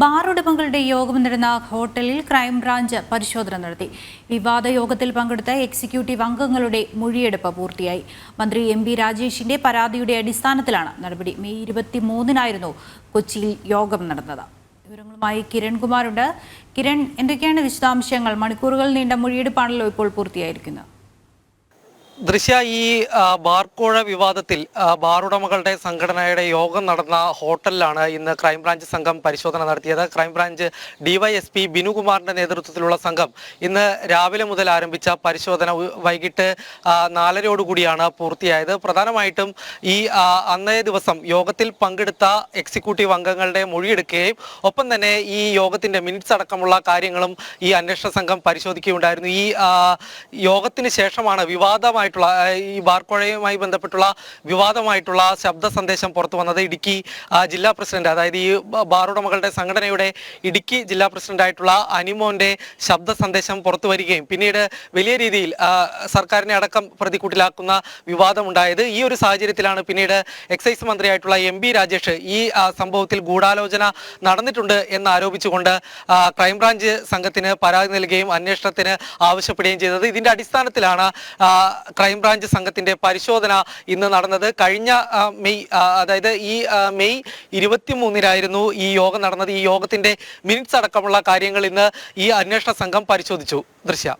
Bar ഉടമകളുടെ യോഗം നടന്ന ഹോട്ടലിൽ ക്രൈംബ്രാഞ്ച് പരിശോധന നടത്തി. വിവാദ യോഗത്തിൽ പങ്കെടുത്ത എക്സിക്യൂട്ടീവ് അംഗങ്ങളുടെ മൊഴിയെടുപ്പ് പൂർത്തിയായി. മന്ത്രി എം പി രാജേഷിന്റെ പരാതിയുടെ അടിസ്ഥാനത്തിലാണ് നടപടി. മെയ് ഇരുപത്തിമൂന്നിനായിരുന്നു കൊച്ചിയിൽ യോഗം നടന്നത്. വിവരങ്ങളുമായി കിരൺകുമാറുണ്ട്. കിരൺ എന്തൊക്കെയാണ് വിശദാംശങ്ങൾ? മണിക്കൂറുകൾ നീണ്ട മൊഴിയെടുപ്പാണല്ലോ ഇപ്പോൾ പൂർത്തിയായിരിക്കുന്നത്. ദൃശ്യ ഈ ബാർക്കോഴ വിവാദത്തിൽ ബാർ ഉടമകളുടെ സംഘടനയുടെ യോഗം നടന്ന ഹോട്ടലിലാണ് ഇന്ന് ക്രൈംബ്രാഞ്ച് സംഘം പരിശോധന നടത്തിയത്. ക്രൈംബ്രാഞ്ച് ഡിവൈഎസ്പി ബിനുകുമാറിന്റെ നേതൃത്വത്തിലുള്ള സംഘം ഇന്ന് രാവിലെ മുതൽ ആരംഭിച്ച പരിശോധന വൈകിട്ട് നാലരയോടുകൂടിയാണ് പൂർത്തിയായത്. പ്രധാനമായിട്ടും ഈ അന്നേ ദിവസം യോഗത്തിൽ പങ്കെടുത്ത എക്സിക്യൂട്ടീവ് അംഗങ്ങളുടെ മൊഴിയെടുക്കുകയും ഒപ്പം തന്നെ ഈ യോഗത്തിന്റെ മിനിറ്റ്സ് അടക്കമുള്ള കാര്യങ്ങളും ഈ അന്വേഷണ സംഘം പരിശോധിക്കുകയുണ്ടായിരുന്നു. ഈ യോഗത്തിന് ശേഷമാണ് വിവാദമായിട്ടുള്ള ഈ ബാർക്കോഴയുമായി ബന്ധപ്പെട്ടുള്ള വിവാദമായിട്ടുള്ള ശബ്ദ സന്ദേശം പുറത്തു വന്നത് ഇടുക്കി ജില്ലാ പ്രസിഡന്റ് അതായത് ഈ ബാറുടമകളുടെ സംഘടനയുടെ ഇടുക്കി ജില്ലാ പ്രസിഡന്റ് ആയിട്ടുള്ള അനിമോന്റെ ശബ്ദ സന്ദേശം പുറത്തു വരികയും പിന്നീട് വലിയ രീതിയിൽ സർക്കാരിനെ അടക്കം പ്രതിക്കൂട്ടിലാക്കുന്ന വിവാദമുണ്ടായത് ഈ ഒരു സാഹചര്യത്തിലാണ്. പിന്നീട് എക്സൈസ് മന്ത്രിയായിട്ടുള്ള എം രാജേഷ് ഈ സംഭവത്തിൽ ഗൂഢാലോചന നടന്നിട്ടുണ്ട് എന്ന് ആരോപിച്ചുകൊണ്ട് ക്രൈംബ്രാഞ്ച് സംഘത്തിന് പരാതി നൽകുകയും അന്വേഷണത്തിന് ആവശ്യപ്പെടുകയും ചെയ്തത്. ഇതിന്റെ അടിസ്ഥാനത്തിലാണ് ക്രൈംബ്രാഞ്ച് സംഘത്തിന്റെ പരിശോധന ഇന്ന് നടന്നത്. കഴിഞ്ഞ മെയ് അതായത് ഈ മെയ് ഇരുപത്തിമൂന്നിനായിരുന്നു ഈ യോഗം നടന്നത്. ഈ യോഗത്തിന്റെ മിനിറ്റ്സ് അടക്കമുള്ള കാര്യങ്ങൾ ഇന്ന് ഈ അന്വേഷണ സംഘം പരിശോധിച്ചു. ദൃശ്യ.